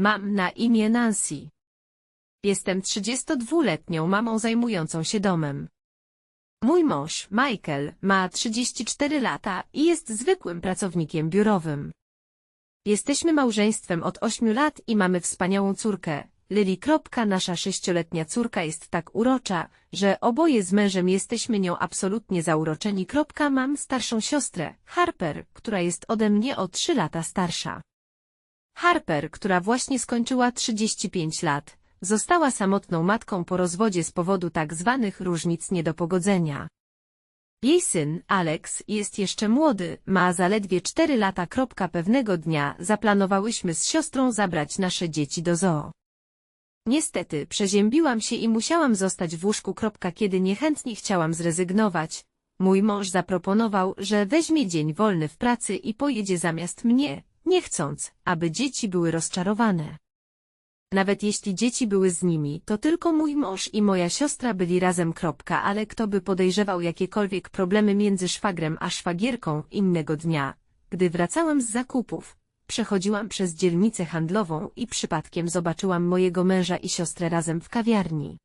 Mam na imię Nancy. Jestem 32-letnią mamą zajmującą się domem. Mój mąż, Michael, ma 34 lata i jest zwykłym pracownikiem biurowym. Jesteśmy małżeństwem od 8 lat i mamy wspaniałą córkę, Lily. Nasza sześcioletnia córka jest tak urocza, że oboje z mężem jesteśmy nią absolutnie zauroczeni. Mam starszą siostrę, Harper, która jest ode mnie o 3 lata starsza. Harper, która właśnie skończyła 35 lat, została samotną matką po rozwodzie z powodu tak zwanych różnic niedopogodzenia. Jej syn, Alex, jest jeszcze młody, ma zaledwie 4 lata. Pewnego dnia zaplanowałyśmy z siostrą zabrać nasze dzieci do zoo. Niestety, przeziębiłam się i musiałam zostać w łóżku. Kiedy niechętnie chciałam zrezygnować, mój mąż zaproponował, że weźmie dzień wolny w pracy i pojedzie zamiast mnie, nie chcąc, aby dzieci były rozczarowane. Nawet jeśli dzieci były z nimi, to tylko mój mąż i moja siostra byli razem. Ale kto by podejrzewał jakiekolwiek problemy między szwagrem a szwagierką innego dnia, gdy wracałam z zakupów, przechodziłam przez dzielnicę handlową i przypadkiem zobaczyłam mojego męża i siostrę razem w kawiarni.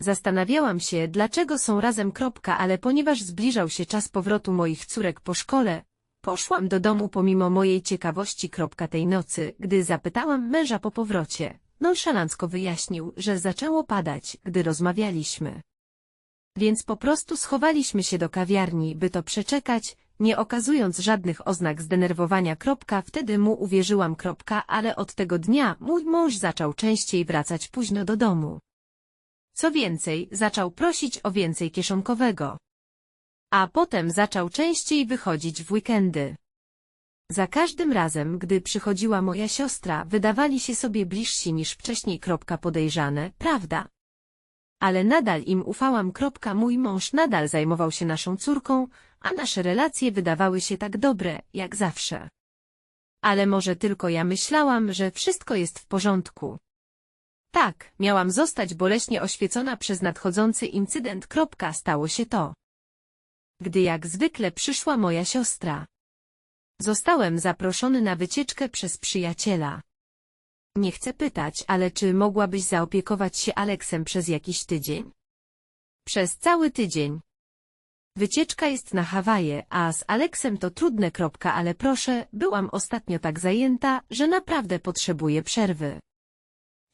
Zastanawiałam się, dlaczego są razem. Ale ponieważ zbliżał się czas powrotu moich córek po szkole, Poszłam do domu pomimo mojej ciekawości. Tej nocy, gdy zapytałam męża po powrocie, nonszalancko wyjaśnił, że zaczęło padać, gdy rozmawialiśmy. Więc po prostu schowaliśmy się do kawiarni, by to przeczekać, nie okazując żadnych oznak zdenerwowania. Wtedy mu uwierzyłam. Ale od tego dnia mój mąż zaczął częściej wracać późno do domu. Co więcej, zaczął prosić o więcej kieszonkowego. A potem zaczął częściej wychodzić w weekendy. Za każdym razem, gdy przychodziła moja siostra, wydawali się sobie bliżsi niż wcześniej. Podejrzane, prawda? Ale nadal im ufałam. Mój mąż nadal zajmował się naszą córką, a nasze relacje wydawały się tak dobre, jak zawsze. Ale może tylko ja myślałam, że wszystko jest w porządku. Tak, miałam zostać boleśnie oświecona przez nadchodzący incydent. Stało się to gdy jak zwykle przyszła moja siostra. Zostałem zaproszony na wycieczkę przez przyjaciela. Nie chcę pytać, ale czy mogłabyś zaopiekować się Aleksem przez jakiś tydzień? Przez cały tydzień. Wycieczka jest na Hawaje, a z Aleksem to trudne. Kropka, ale proszę, byłam ostatnio tak zajęta, że naprawdę potrzebuję przerwy.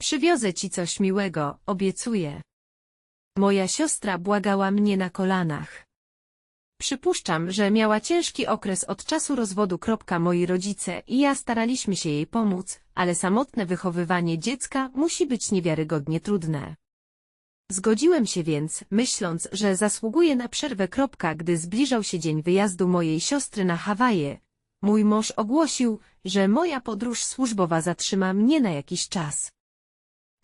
Przywiozę ci coś miłego, obiecuję. Moja siostra błagała mnie na kolanach. Przypuszczam, że miała ciężki okres od czasu rozwodu. Moi rodzice i ja staraliśmy się jej pomóc, ale samotne wychowywanie dziecka musi być niewiarygodnie trudne. Zgodziłem się więc, myśląc, że zasługuję na przerwę. Gdy zbliżał się dzień wyjazdu mojej siostry na Hawaje, mój mąż ogłosił, że moja podróż służbowa zatrzyma mnie na jakiś czas.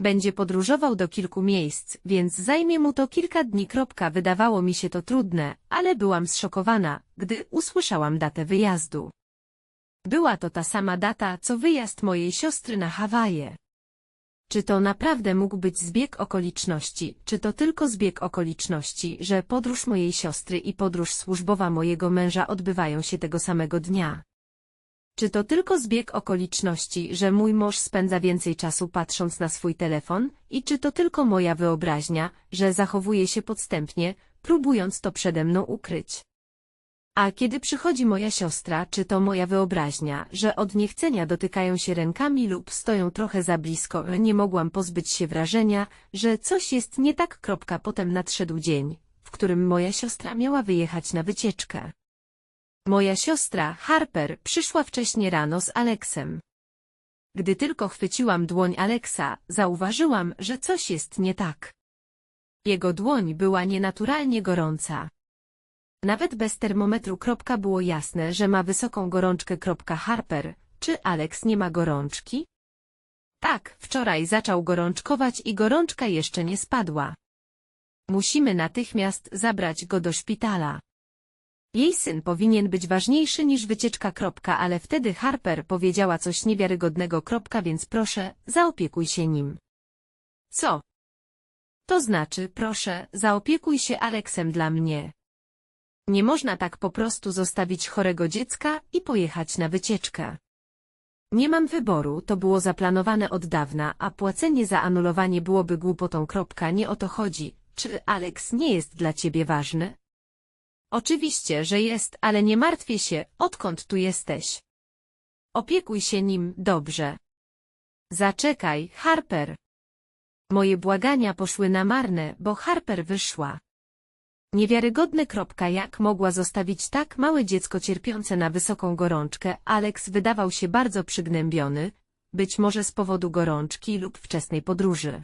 Będzie podróżował do kilku miejsc, więc zajmie mu to kilka dni. Wydawało mi się to trudne, ale byłam zszokowana, gdy usłyszałam datę wyjazdu. Była to ta sama data, co wyjazd mojej siostry na Hawaje. Czy to naprawdę mógł być zbieg okoliczności, czy to tylko zbieg okoliczności, że podróż mojej siostry i podróż służbowa mojego męża odbywają się tego samego dnia? Czy to tylko zbieg okoliczności, że mój mąż spędza więcej czasu patrząc na swój telefon i czy to tylko moja wyobraźnia, że zachowuje się podstępnie, próbując to przede mną ukryć? A kiedy przychodzi moja siostra, czy to moja wyobraźnia, że od niechcenia dotykają się rękami lub stoją trochę za blisko, nie mogłam pozbyć się wrażenia, że coś jest nie tak. Potem nadszedł dzień, w którym moja siostra miała wyjechać na wycieczkę. Moja siostra, Harper, przyszła wcześnie rano z Aleksem. Gdy tylko chwyciłam dłoń Aleksa, zauważyłam, że coś jest nie tak. Jego dłoń była nienaturalnie gorąca. Nawet bez termometru. Było jasne, że ma wysoką gorączkę. Harper, czy Alex nie ma gorączki? Tak, wczoraj zaczął gorączkować i gorączka jeszcze nie spadła. Musimy natychmiast zabrać go do szpitala. Jej syn powinien być ważniejszy niż wycieczka. Ale wtedy Harper powiedziała coś niewiarygodnego. Więc proszę, zaopiekuj się nim. Co? To znaczy, proszę, zaopiekuj się Aleksem dla mnie. Nie można tak po prostu zostawić chorego dziecka i pojechać na wycieczkę. Nie mam wyboru, to było zaplanowane od dawna, a płacenie za anulowanie byłoby głupotą. Nie o to chodzi. Czy Alex nie jest dla ciebie ważny? Oczywiście, że jest, ale nie martwię się, odkąd tu jesteś. Opiekuj się nim, dobrze. Zaczekaj, Harper. Moje błagania poszły na marne, bo Harper wyszła. Niewiarygodne. Kropka, jak mogła zostawić tak małe dziecko cierpiące na wysoką gorączkę, Alex wydawał się bardzo przygnębiony, być może z powodu gorączki lub wczesnej podróży.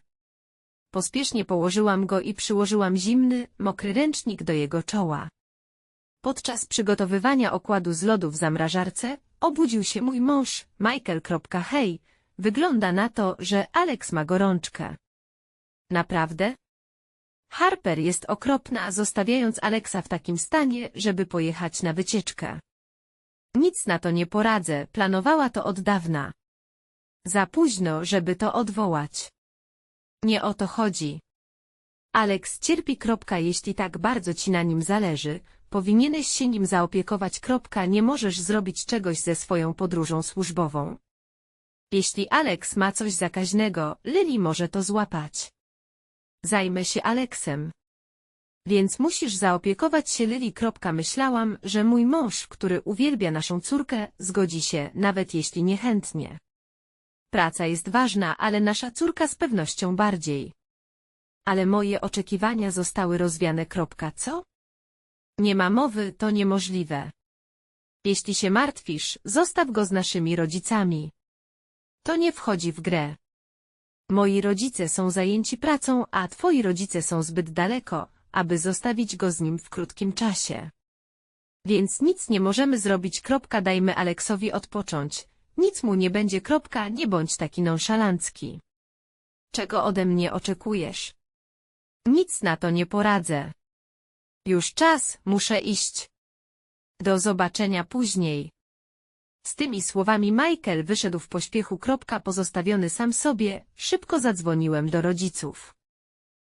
Pospiesznie położyłam go i przyłożyłam zimny, mokry ręcznik do jego czoła. Podczas przygotowywania okładu z lodu w zamrażarce, obudził się mój mąż, Michael. Hej, wygląda na to, że Alex ma gorączkę. Naprawdę? Harper jest okropna, zostawiając Alexa w takim stanie, żeby pojechać na wycieczkę. Nic na to nie poradzę, planowała to od dawna. Za późno, żeby to odwołać. Nie o to chodzi. Alex cierpi. Jeśli tak bardzo ci na nim zależy, powinieneś się nim zaopiekować. Nie możesz zrobić czegoś ze swoją podróżą służbową. Jeśli Alex ma coś zakaźnego, Lily może to złapać. Zajmę się Aleksem. Więc musisz zaopiekować się Lily. Myślałam, że mój mąż, który uwielbia naszą córkę, zgodzi się, nawet jeśli niechętnie. Praca jest ważna, ale nasza córka z pewnością bardziej. Ale moje oczekiwania zostały rozwiane. Co? Nie ma mowy, to niemożliwe. Jeśli się martwisz, zostaw go z naszymi rodzicami. To nie wchodzi w grę. Moi rodzice są zajęci pracą, a twoi rodzice są zbyt daleko, aby zostawić go z nim w krótkim czasie. Więc nic nie możemy zrobić. Kropka, dajmy Aleksowi odpocząć. Nic mu nie będzie. Kropka, nie bądź taki nonszalancki. Czego ode mnie oczekujesz? Nic na to nie poradzę. Już czas, muszę iść. Do zobaczenia później. Z tymi słowami Michael wyszedł w pośpiechu. Pozostawiony sam sobie, szybko zadzwoniłem do rodziców.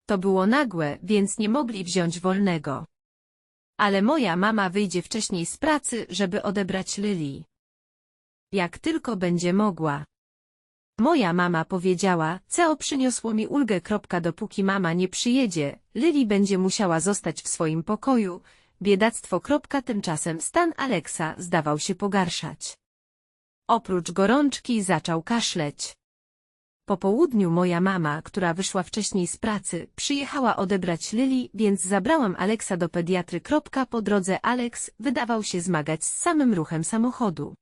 To było nagłe, więc nie mogli wziąć wolnego. Ale moja mama wyjdzie wcześniej z pracy, żeby odebrać Lily. Jak tylko będzie mogła. Moja mama powiedziała, CEO przyniosło mi ulgę. Dopóki mama nie przyjedzie, Lily będzie musiała zostać w swoim pokoju. Biedactwo. Tymczasem stan Aleksa zdawał się pogarszać. Oprócz gorączki zaczął kaszleć. Po południu moja mama, która wyszła wcześniej z pracy, przyjechała odebrać Lily, więc zabrałam Aleksa do pediatry. Po drodze Alex wydawał się zmagać z samym ruchem samochodu.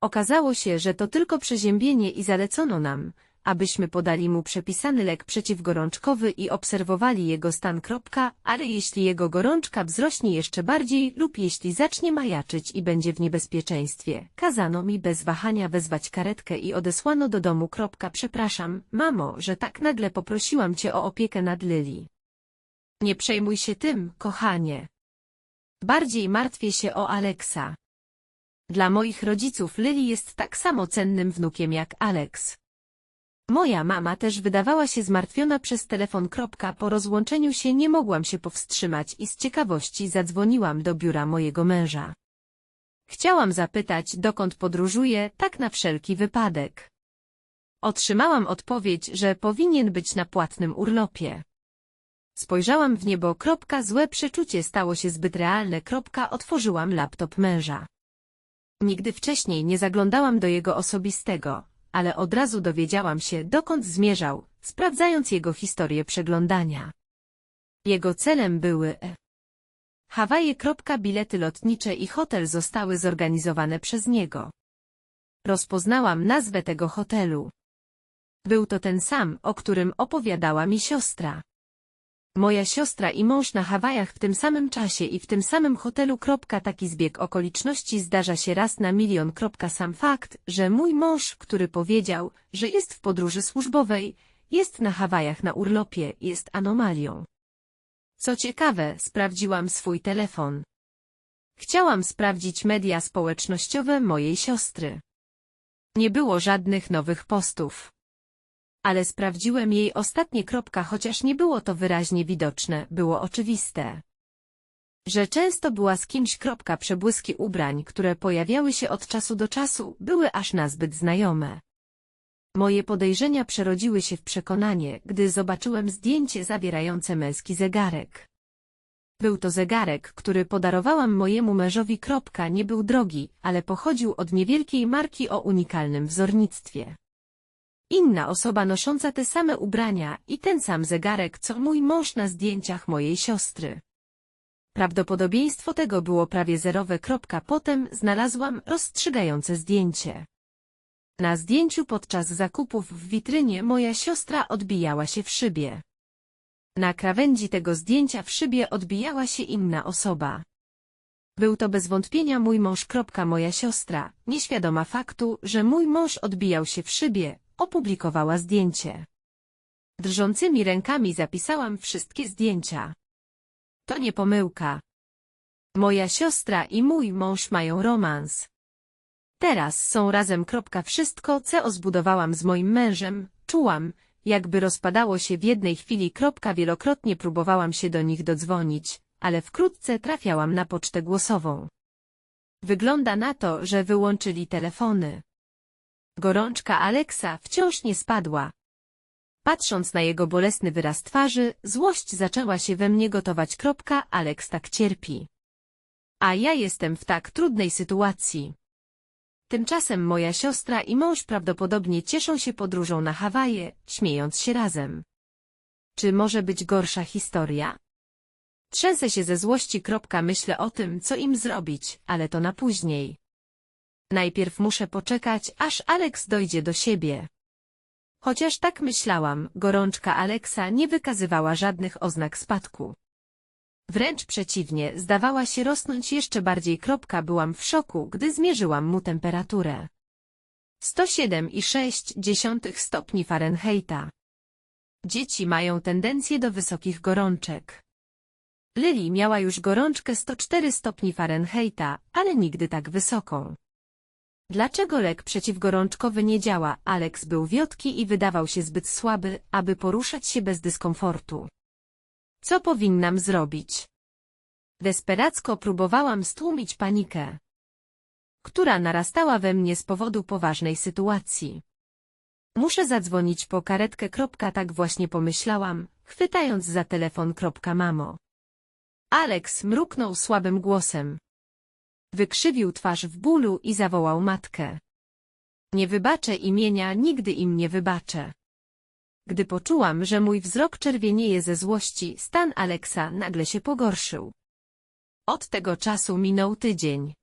Okazało się, że to tylko przeziębienie i zalecono nam, abyśmy podali mu przepisany lek przeciwgorączkowy i obserwowali jego stan. Kropka, Ale jeśli jego gorączka wzrośnie jeszcze bardziej lub jeśli zacznie majaczyć i będzie w niebezpieczeństwie, kazano mi bez wahania wezwać karetkę i odesłano do domu. Kropka, Przepraszam, mamo, że tak nagle poprosiłam cię o opiekę nad Lily. Nie przejmuj się tym, kochanie. Bardziej martwię się o Aleksa. Dla moich rodziców Lily jest tak samo cennym wnukiem jak Alex. Moja mama też wydawała się zmartwiona przez telefon. Po rozłączeniu się nie mogłam się powstrzymać i z ciekawości zadzwoniłam do biura mojego męża. Chciałam zapytać, dokąd podróżuje, tak na wszelki wypadek. Otrzymałam odpowiedź, że powinien być na płatnym urlopie. Spojrzałam w niebo. Złe przeczucie stało się zbyt realne. Otworzyłam laptop męża. Nigdy wcześniej nie zaglądałam do jego osobistego, ale od razu dowiedziałam się, dokąd zmierzał, sprawdzając jego historię przeglądania. Jego celem były e. Hawaje. Bilety lotnicze i hotel zostały zorganizowane przez niego. Rozpoznałam nazwę tego hotelu. Był to ten sam, o którym opowiadała mi siostra. Moja siostra i mąż na Hawajach w tym samym czasie i w tym samym hotelu. Taki zbieg okoliczności zdarza się raz na milion. Sam fakt, że mój mąż, który powiedział, że jest w podróży służbowej, jest na Hawajach na urlopie, jest anomalią. Co ciekawe, sprawdziłam swój telefon. Chciałam sprawdzić media społecznościowe mojej siostry. Nie było żadnych nowych postów ale sprawdziłem jej ostatnie kropka, chociaż nie było to wyraźnie widoczne, było oczywiste. Że często była z kimś. Kropka, przebłyski ubrań, które pojawiały się od czasu do czasu, były aż nazbyt znajome. Moje podejrzenia przerodziły się w przekonanie, gdy zobaczyłem zdjęcie zawierające męski zegarek. Był to zegarek, który podarowałam mojemu mężowi. Kropka, nie był drogi, ale pochodził od niewielkiej marki o unikalnym wzornictwie. Inna osoba nosząca te same ubrania i ten sam zegarek, co mój mąż na zdjęciach mojej siostry. Prawdopodobieństwo tego było prawie zerowe. Potem znalazłam rozstrzygające zdjęcie. Na zdjęciu podczas zakupów w witrynie moja siostra odbijała się w szybie. Na krawędzi tego zdjęcia w szybie odbijała się inna osoba. Był to bez wątpienia mój mąż. Moja siostra, nieświadoma faktu, że mój mąż odbijał się w szybie, opublikowała zdjęcie. Drżącymi rękami zapisałam wszystkie zdjęcia. To nie pomyłka. Moja siostra i mój mąż mają romans. Teraz są razem. Wszystko, co zbudowałam z moim mężem, czułam, jakby rozpadało się w jednej chwili. Wielokrotnie próbowałam się do nich dodzwonić, ale wkrótce trafiałam na pocztę głosową. Wygląda na to, że wyłączyli telefony. Gorączka Aleksa wciąż nie spadła. Patrząc na jego bolesny wyraz twarzy, złość zaczęła się we mnie gotować. Kropka, Aleks tak cierpi. A ja jestem w tak trudnej sytuacji. Tymczasem moja siostra i mąż prawdopodobnie cieszą się podróżą na Hawaje, śmiejąc się razem. Czy może być gorsza historia? Trzęsę się ze złości. Myślę o tym, co im zrobić, ale to na później. Najpierw muszę poczekać, aż Alex dojdzie do siebie. Chociaż tak myślałam, gorączka Aleksa nie wykazywała żadnych oznak spadku. Wręcz przeciwnie, zdawała się rosnąć jeszcze bardziej. Kropka, byłam w szoku, gdy zmierzyłam mu temperaturę. 107,6 stopni Fahrenheita. Dzieci mają tendencję do wysokich gorączek. Lily miała już gorączkę 104 stopni Fahrenheita, ale nigdy tak wysoką. Dlaczego lek przeciwgorączkowy nie działa? Alex był wiotki i wydawał się zbyt słaby, aby poruszać się bez dyskomfortu. Co powinnam zrobić? Desperacko próbowałam stłumić panikę, która narastała we mnie z powodu poważnej sytuacji. Muszę zadzwonić po karetkę. Tak właśnie pomyślałam, chwytając za telefon. Mamo. Alex mruknął słabym głosem. Wykrzywił twarz w bólu i zawołał matkę. Nie wybaczę imienia, nigdy im nie wybaczę. Gdy poczułam, że mój wzrok czerwienieje ze złości, stan Aleksa nagle się pogorszył. Od tego czasu minął tydzień.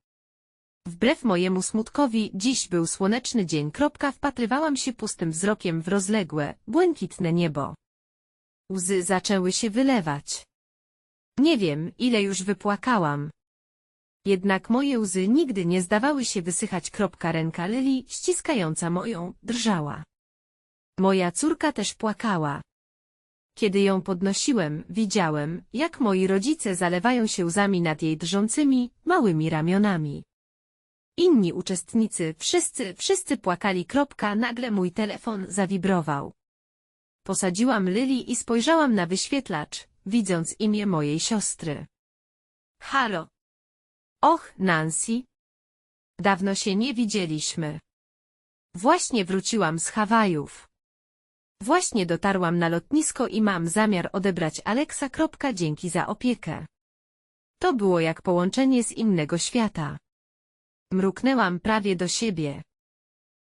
Wbrew mojemu smutkowi, dziś był słoneczny dzień. Wpatrywałam się pustym wzrokiem w rozległe, błękitne niebo. Łzy zaczęły się wylewać. Nie wiem, ile już wypłakałam. Jednak moje łzy nigdy nie zdawały się wysychać. Kropka ręka Lili, ściskająca moją, drżała. Moja córka też płakała. Kiedy ją podnosiłem, widziałem, jak moi rodzice zalewają się łzami nad jej drżącymi, małymi ramionami. Inni uczestnicy, wszyscy, wszyscy płakali. Kropka, nagle mój telefon zawibrował. Posadziłam Lili i spojrzałam na wyświetlacz, widząc imię mojej siostry. Halo. Och, Nancy. Dawno się nie widzieliśmy. Właśnie wróciłam z Hawajów. Właśnie dotarłam na lotnisko i mam zamiar odebrać Aleksa. Dzięki za opiekę. To było jak połączenie z innego świata. Mruknęłam prawie do siebie.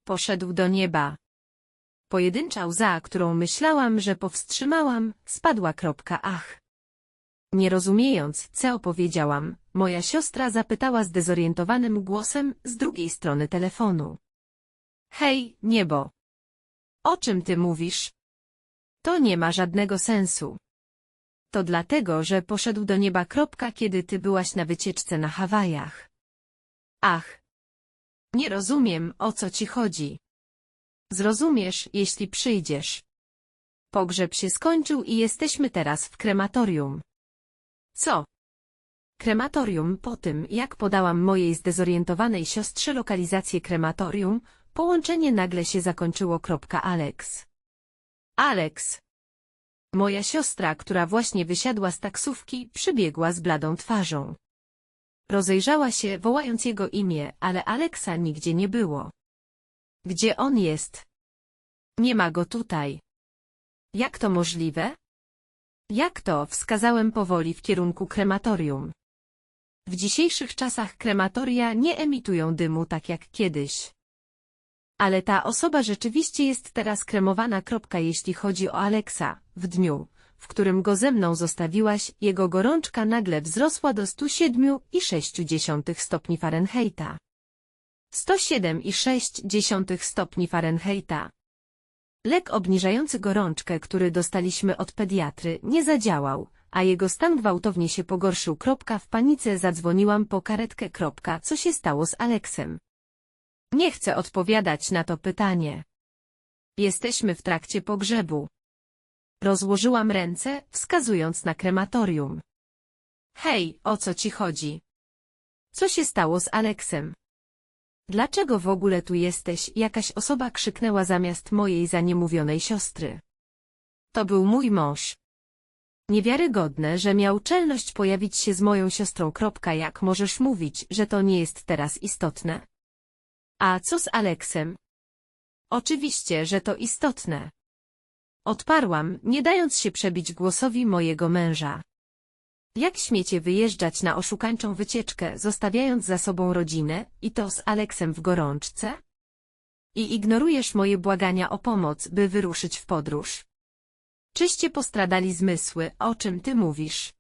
Poszedł do nieba. Pojedyncza łza, którą myślałam, że powstrzymałam, spadła. Ach. Nie rozumiejąc, co opowiedziałam, moja siostra zapytała zdezorientowanym głosem z drugiej strony telefonu. Hej, niebo! O czym ty mówisz? To nie ma żadnego sensu. To dlatego, że poszedł do nieba. Kiedy ty byłaś na wycieczce na Hawajach. Ach! Nie rozumiem, o co ci chodzi. Zrozumiesz, jeśli przyjdziesz. Pogrzeb się skończył i jesteśmy teraz w krematorium. Co? Krematorium po tym, jak podałam mojej zdezorientowanej siostrze lokalizację krematorium, połączenie nagle się zakończyło. Alex. Alex. Moja siostra, która właśnie wysiadła z taksówki, przybiegła z bladą twarzą. Rozejrzała się, wołając jego imię, ale Aleksa nigdzie nie było. Gdzie on jest? Nie ma go tutaj. Jak to możliwe? Jak to? Wskazałem powoli w kierunku krematorium. W dzisiejszych czasach krematoria nie emitują dymu tak jak kiedyś. Ale ta osoba rzeczywiście jest teraz kremowana. Jeśli chodzi o Aleksa, w dniu, w którym go ze mną zostawiłaś, jego gorączka nagle wzrosła do 107,6 stopni Fahrenheita. 107,6 stopni Fahrenheita. Lek obniżający gorączkę, który dostaliśmy od pediatry, nie zadziałał, a jego stan gwałtownie się pogorszył. W panice zadzwoniłam po karetkę. Co się stało z Aleksem? Nie chcę odpowiadać na to pytanie. Jesteśmy w trakcie pogrzebu. Rozłożyłam ręce, wskazując na krematorium. Hej, o co ci chodzi? Co się stało z Aleksem? Dlaczego w ogóle tu jesteś? Jakaś osoba krzyknęła zamiast mojej zaniemówionej siostry. To był mój mąż. Niewiarygodne, że miał czelność pojawić się z moją siostrą. Kropka, jak możesz mówić, że to nie jest teraz istotne? A co z Aleksem? Oczywiście, że to istotne. Odparłam, nie dając się przebić głosowi mojego męża. Jak śmiecie wyjeżdżać na oszukańczą wycieczkę, zostawiając za sobą rodzinę, i to z Aleksem w gorączce? I ignorujesz moje błagania o pomoc, by wyruszyć w podróż. Czyście postradali zmysły, o czym ty mówisz?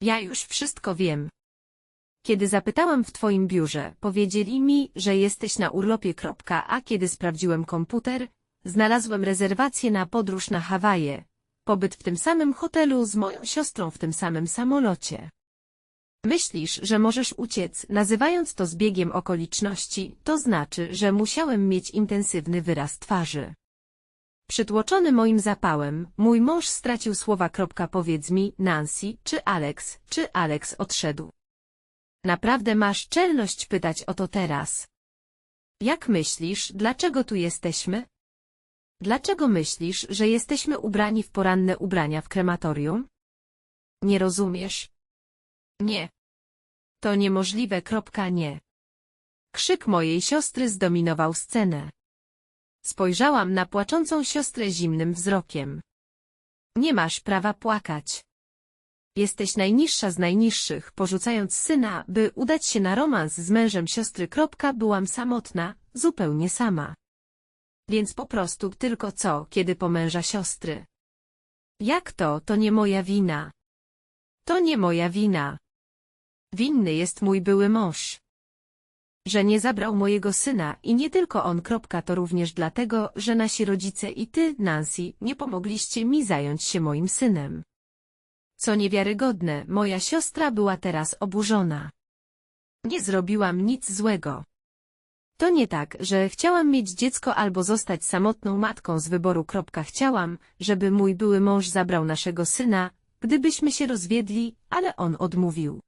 Ja już wszystko wiem. Kiedy zapytałam w twoim biurze, powiedzieli mi, że jesteś na urlopie. A kiedy sprawdziłem komputer, znalazłem rezerwację na podróż na Hawaje, pobyt w tym samym hotelu z moją siostrą w tym samym samolocie. Myślisz, że możesz uciec, nazywając to zbiegiem okoliczności, to znaczy, że musiałem mieć intensywny wyraz twarzy. Przytłoczony moim zapałem, mój mąż stracił słowa. Powiedz mi, Nancy, czy Alex, czy Alex odszedł. Naprawdę masz czelność pytać o to teraz. Jak myślisz, dlaczego tu jesteśmy? Dlaczego myślisz, że jesteśmy ubrani w poranne ubrania w krematorium? Nie rozumiesz? Nie. To niemożliwe. Kropka nie. Krzyk mojej siostry zdominował scenę. Spojrzałam na płaczącą siostrę zimnym wzrokiem. Nie masz prawa płakać. Jesteś najniższa z najniższych, porzucając syna, by udać się na romans z mężem siostry. Byłam samotna, zupełnie sama. Więc po prostu tylko co, kiedy po męża siostry. Jak to, to nie moja wina. To nie moja wina. Winny jest mój były mąż. Że nie zabrał mojego syna i nie tylko on. Kropka, to również dlatego, że nasi rodzice i ty, Nancy, nie pomogliście mi zająć się moim synem. Co niewiarygodne, moja siostra była teraz oburzona. Nie zrobiłam nic złego. To nie tak, że chciałam mieć dziecko albo zostać samotną matką z wyboru. Chciałam, żeby mój były mąż zabrał naszego syna, gdybyśmy się rozwiedli, ale on odmówił.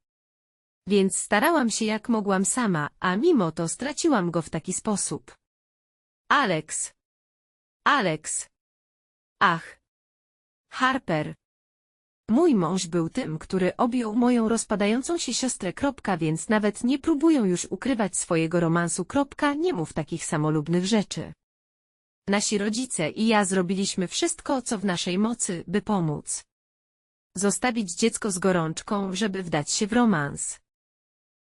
Więc starałam się jak mogłam sama, a mimo to straciłam go w taki sposób. Alex. Alex. Ach. Harper. Mój mąż był tym, który objął moją rozpadającą się siostrę. Więc nawet nie próbują już ukrywać swojego romansu. Nie mów takich samolubnych rzeczy. Nasi rodzice i ja zrobiliśmy wszystko, co w naszej mocy, by pomóc. Zostawić dziecko z gorączką, żeby wdać się w romans.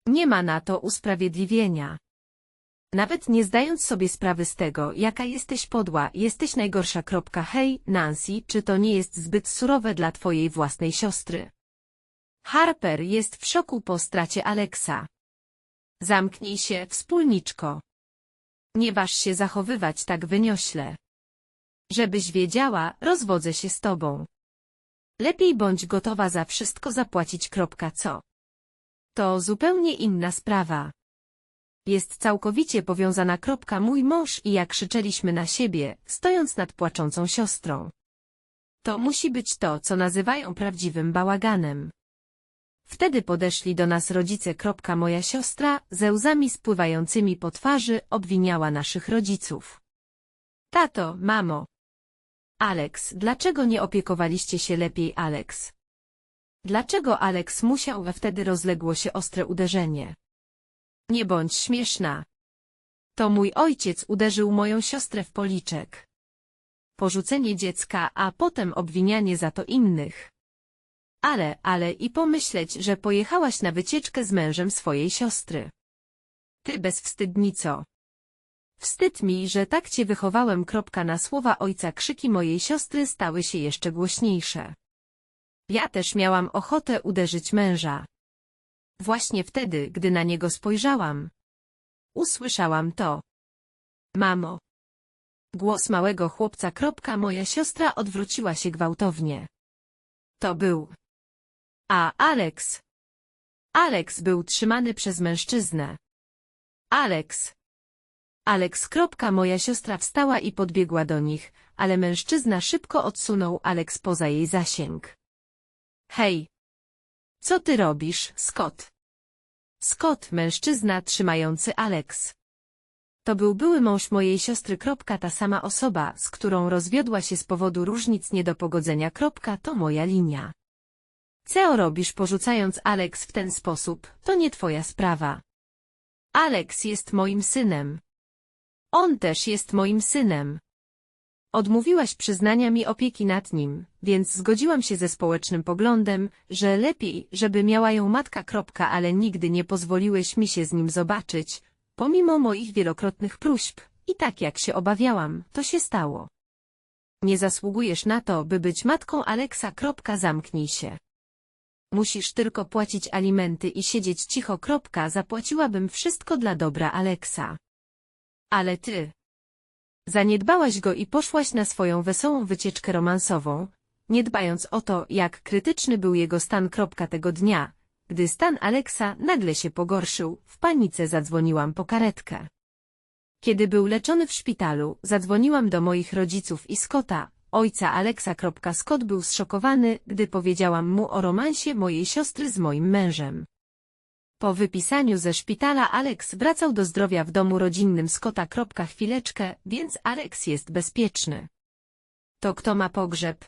Nie ma na to usprawiedliwienia. Nawet nie zdając sobie sprawy z tego, jaka jesteś podła, jesteś najgorsza. Kropka. Hej, Nancy, czy to nie jest zbyt surowe dla twojej własnej siostry? Harper jest w szoku po stracie Alexa. Zamknij się, wspólniczko. Nie waż się zachowywać tak wyniośle. Żebyś wiedziała, rozwodzę się z tobą. Lepiej bądź gotowa za wszystko zapłacić. Kropka. Co? To zupełnie inna sprawa jest całkowicie powiązana. Kropka, mój mąż i ja krzyczeliśmy na siebie, stojąc nad płaczącą siostrą. To musi być to, co nazywają prawdziwym bałaganem. Wtedy podeszli do nas rodzice. Kropka, moja siostra, ze łzami spływającymi po twarzy, obwiniała naszych rodziców. Tato, mamo. Alex, dlaczego nie opiekowaliście się lepiej, Alex? Dlaczego Alex musiał, wtedy rozległo się ostre uderzenie? Nie bądź śmieszna. To mój ojciec uderzył moją siostrę w policzek. Porzucenie dziecka, a potem obwinianie za to innych. Ale, ale i pomyśleć, że pojechałaś na wycieczkę z mężem swojej siostry. Ty bezwstydnico. Wstyd mi, że tak cię wychowałem. Kropka na słowa ojca krzyki mojej siostry stały się jeszcze głośniejsze. Ja też miałam ochotę uderzyć męża. Właśnie wtedy, gdy na niego spojrzałam. Usłyszałam to. Mamo. Głos małego chłopca. Moja siostra odwróciła się gwałtownie. To był. A Alex. Alex był trzymany przez mężczyznę. Alex. Alex. Moja siostra wstała i podbiegła do nich, ale mężczyzna szybko odsunął Alex poza jej zasięg. Hej! Co ty robisz, Scott? Scott, mężczyzna trzymający Alex. To był były mąż mojej siostry. Ta sama osoba, z którą rozwiodła się z powodu różnic nie do pogodzenia. To moja linia. Co robisz porzucając Alex w ten sposób, to nie twoja sprawa. Alex jest moim synem. On też jest moim synem. Odmówiłaś przyznania mi opieki nad nim, więc zgodziłam się ze społecznym poglądem, że lepiej, żeby miała ją matka. Kropka, ale nigdy nie pozwoliłeś mi się z nim zobaczyć, pomimo moich wielokrotnych próśb. I tak jak się obawiałam, to się stało. Nie zasługujesz na to, by być matką Aleksa. Kropka, zamknij się. Musisz tylko płacić alimenty i siedzieć cicho. Kropka, zapłaciłabym wszystko dla dobra Aleksa. Ale ty... Zaniedbałaś go i poszłaś na swoją wesołą wycieczkę romansową, nie dbając o to, jak krytyczny był jego stan. Tego dnia, gdy stan Aleksa nagle się pogorszył, w panice zadzwoniłam po karetkę. Kiedy był leczony w szpitalu, zadzwoniłam do moich rodziców i Scotta, ojca Aleksa. Scott był zszokowany, gdy powiedziałam mu o romansie mojej siostry z moim mężem. Po wypisaniu ze szpitala Alex wracał do zdrowia w domu rodzinnym Scotta. Chwileczkę, więc Alex jest bezpieczny. To kto ma pogrzeb?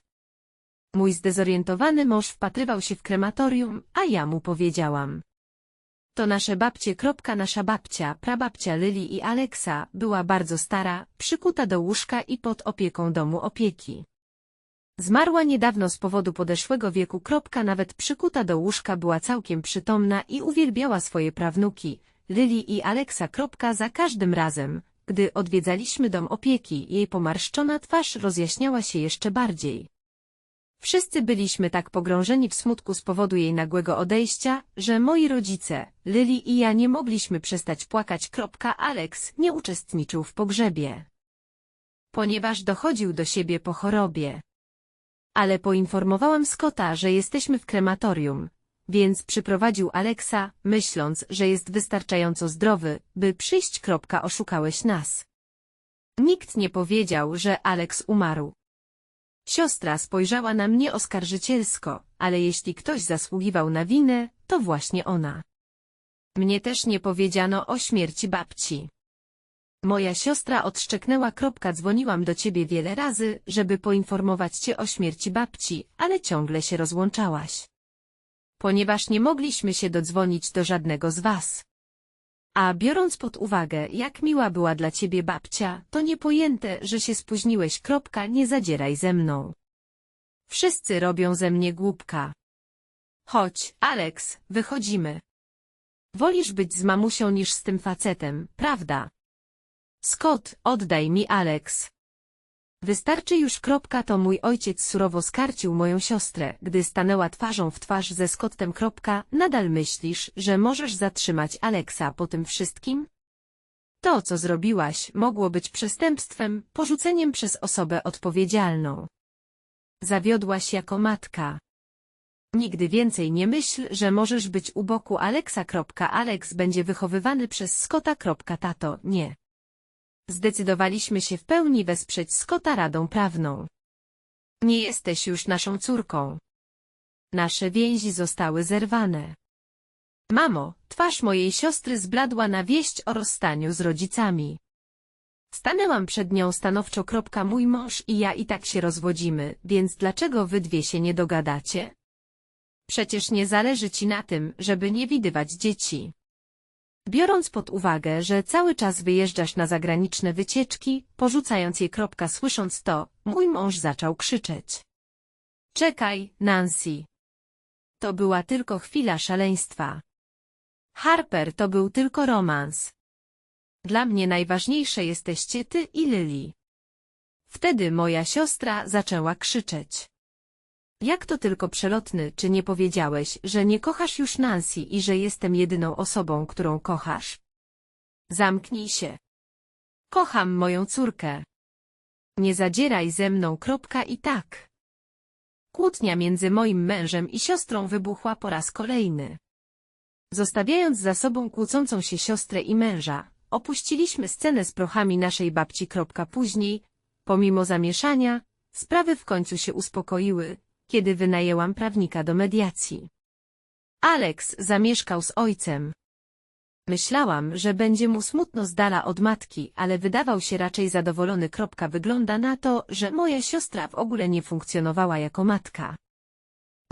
Mój zdezorientowany mąż wpatrywał się w krematorium, a ja mu powiedziałam. To nasze babcie. Nasza babcia, prababcia Lili i Aleksa, była bardzo stara, przykuta do łóżka i pod opieką domu opieki. Zmarła niedawno z powodu podeszłego wieku. Nawet przykuta do łóżka była całkiem przytomna i uwielbiała swoje prawnuki, Lili i Aleksa. Za każdym razem, gdy odwiedzaliśmy dom opieki, jej pomarszczona twarz rozjaśniała się jeszcze bardziej. Wszyscy byliśmy tak pogrążeni w smutku z powodu jej nagłego odejścia, że moi rodzice, Lili i ja nie mogliśmy przestać płakać. Alex nie uczestniczył w pogrzebie. Ponieważ dochodził do siebie po chorobie. Ale poinformowałam Scotta, że jesteśmy w krematorium, więc przyprowadził Alexa, myśląc, że jest wystarczająco zdrowy, by przyjść. Oszukałeś nas. Nikt nie powiedział, że Alex umarł. Siostra spojrzała na mnie oskarżycielsko, ale jeśli ktoś zasługiwał na winę, to właśnie ona. Mnie też nie powiedziano o śmierci babci. Moja siostra odszczeknęła. Dzwoniłam do ciebie wiele razy, żeby poinformować cię o śmierci babci, ale ciągle się rozłączałaś. Ponieważ nie mogliśmy się dodzwonić do żadnego z was. A biorąc pod uwagę, jak miła była dla ciebie babcia, to niepojęte, że się spóźniłeś. Nie zadzieraj ze mną. Wszyscy robią ze mnie głupka. Chodź, Alex, wychodzimy. Wolisz być z mamusią niż z tym facetem, prawda? Scott, oddaj mi Alex. Wystarczy już kropka to mój ojciec surowo skarcił moją siostrę, gdy stanęła twarzą w twarz ze Scottem kropka, nadal myślisz, że możesz zatrzymać Alexa po tym wszystkim? To, co zrobiłaś, mogło być przestępstwem, porzuceniem przez osobę odpowiedzialną. Zawiodłaś jako matka. Nigdy więcej nie myśl, że możesz być u boku Alexa. Alex będzie wychowywany przez Scotta. Tato, nie. Zdecydowaliśmy się w pełni wesprzeć Scotta radą prawną. Nie jesteś już naszą córką. Nasze więzi zostały zerwane. Mamo, twarz mojej siostry zbladła na wieść o rozstaniu z rodzicami. Stanęłam przed nią stanowczo. Mój mąż i ja i tak się rozwodzimy, więc dlaczego wy dwie się nie dogadacie? Przecież nie zależy ci na tym, żeby nie widywać dzieci. Biorąc pod uwagę, że cały czas wyjeżdżasz na zagraniczne wycieczki, porzucając je. Kropka, słysząc to, mój mąż zaczął krzyczeć. Czekaj, Nancy. To była tylko chwila szaleństwa. Harper to był tylko romans. Dla mnie najważniejsze jesteście ty i Lily. Wtedy moja siostra zaczęła krzyczeć. Jak to tylko przelotny, czy nie powiedziałeś, że nie kochasz już Nancy i że jestem jedyną osobą, którą kochasz? Zamknij się. Kocham moją córkę. Nie zadzieraj ze mną. Kropka i tak. Kłótnia między moim mężem i siostrą wybuchła po raz kolejny. Zostawiając za sobą kłócącą się siostrę i męża, opuściliśmy scenę z prochami naszej babci. Później, pomimo zamieszania, sprawy w końcu się uspokoiły, kiedy wynajęłam prawnika do mediacji. Alex zamieszkał z ojcem. Myślałam, że będzie mu smutno z dala od matki, ale wydawał się raczej zadowolony. Wygląda na to, że moja siostra w ogóle nie funkcjonowała jako matka.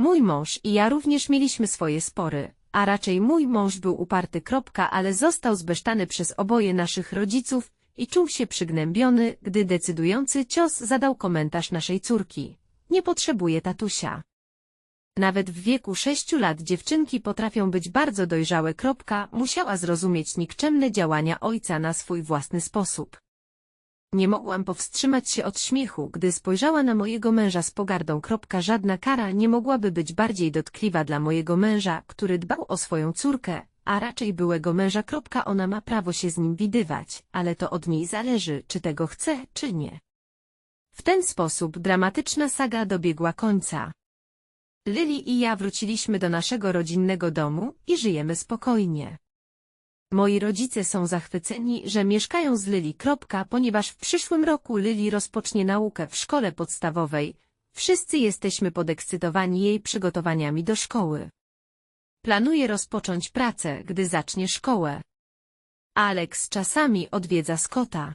Mój mąż i ja również mieliśmy swoje spory, a raczej mój mąż był uparty. Ale został zbesztany przez oboje naszych rodziców i czuł się przygnębiony, gdy decydujący cios zadał komentarz naszej córki. Nie potrzebuje tatusia. Nawet w wieku sześciu lat dziewczynki potrafią być bardzo dojrzałe. Musiała zrozumieć nikczemne działania ojca na swój własny sposób. Nie mogłam powstrzymać się od śmiechu, gdy spojrzała na mojego męża z pogardą. Żadna kara nie mogłaby być bardziej dotkliwa dla mojego męża, który dbał o swoją córkę, a raczej byłego męża. Ona ma prawo się z nim widywać, ale to od niej zależy, czy tego chce, czy nie. W ten sposób dramatyczna saga dobiegła końca. Lily i ja wróciliśmy do naszego rodzinnego domu i żyjemy spokojnie. Moi rodzice są zachwyceni, że mieszkają z. Kropka, Ponieważ w przyszłym roku Lily rozpocznie naukę w szkole podstawowej, wszyscy jesteśmy podekscytowani jej przygotowaniami do szkoły. Planuje rozpocząć pracę, gdy zacznie szkołę. Alex czasami odwiedza Scotta.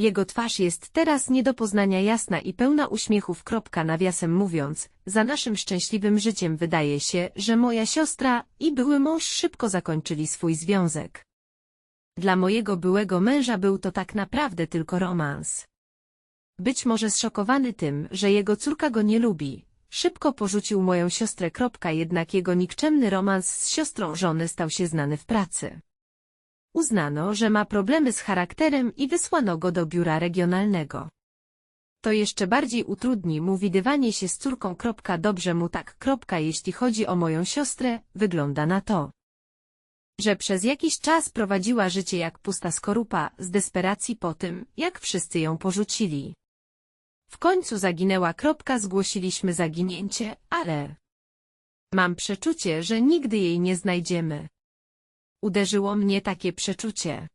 Jego twarz jest teraz nie do poznania jasna i pełna uśmiechów. Kropka, Nawiasem mówiąc, za naszym szczęśliwym życiem wydaje się, że moja siostra i były mąż szybko zakończyli swój związek. Dla mojego byłego męża był to tak naprawdę tylko romans. Być może zszokowany tym, że jego córka go nie lubi, szybko porzucił moją siostrę. Kropka, Jednak jego nikczemny romans z siostrą żony stał się znany w pracy. Uznano, że ma problemy z charakterem i wysłano go do biura regionalnego. To jeszcze bardziej utrudni mu widywanie się z córką. Dobrze mu tak. Jeśli chodzi o moją siostrę, wygląda na to, że przez jakiś czas prowadziła życie jak pusta skorupa, z desperacji po tym, jak wszyscy ją porzucili. W końcu zaginęła. Zgłosiliśmy zaginięcie, ale... Mam przeczucie, że nigdy jej nie znajdziemy. Uderzyło mnie takie przeczucie.